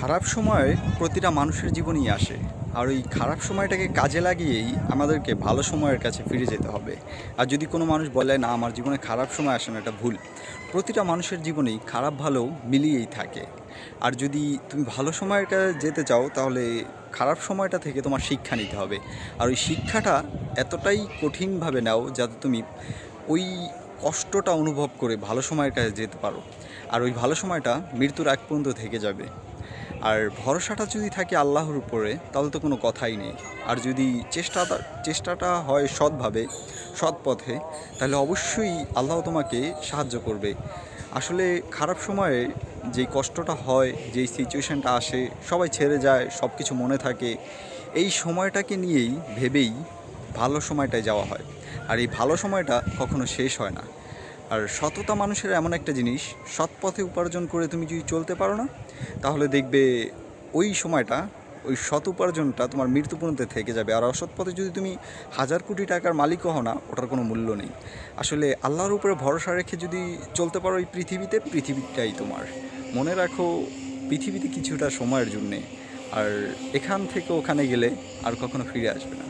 খারাপ সময় প্রতিটা মানুষের জীবনেই আসে। আর ওই খারাপ সময়টাকে কাজে লাগিয়েই আমাদেরকে ভালো সময়ের কাছে ফিরে যেতে হবে। আর যদি কোনো মানুষ বলে, না, আমার জীবনে খারাপ সময় আসে না, এটা ভুল। প্রতিটা মানুষের জীবনেই খারাপ ভালো মিলিয়েই থাকে। আর যদি তুমি ভালো সময়ের কাছে যেতে চাও, তাহলে খারাপ সময়টা থেকে তোমার শিক্ষা নিতে হবে। আর ওই শিক্ষাটা এতটাই কঠিনভাবে নাও, যাতে তুমি ওই কষ্টটা অনুভব করে ভালো সময়ের কাছে যেতে পারো। আর ওই ভালো সময়টা মৃত্যুর আগ পর্যন্ত থেকে যাবে। আর ভরসাটা যদি থাকে আল্লাহর উপরে, তাহলে তো কোনো কথাই নেই। আর যদি চেষ্টাটা চেষ্টাটা হয় সৎভাবে সৎ পথে তাহলে অবশ্যই আল্লাহ তোমাকে সাহায্য করবে। আসলে খারাপ সময়ে যেই কষ্টটা হয়, যেই সিচুয়েশানটা আসে, সবাই ছেড়ে যায় সব কিছু মনে থাকে, এই সময়টাকে নিয়েই ভেবেই ভালো সময়টায় যাওয়া হয়। আর এই ভালো সময়টা কখনো শেষ হয় না। আর সততা মানুষের এমন একটা জিনিস, সৎ পথে উপার্জন করে তুমি যদি চলতে পারো না, তাহলে দেখবে ওই সময়টা, ওই সৎ উপার্জনটা তোমার মৃত্যু থেকে যাবে। আর অসৎ পথে যদি তুমি হাজার কোটি টাকার মালিকও হও না, ওটার কোনো মূল্য নেই। আসলে আল্লাহর উপরে ভরসা রেখে যদি চলতে পারো এই পৃথিবীতে, পৃথিবীটাই তোমার। মনে রাখো, পৃথিবীতে কিছুটা সময়ের জন্যে, আর এখান থেকে ওখানে গেলে আর কখনো ফিরে আসবে না।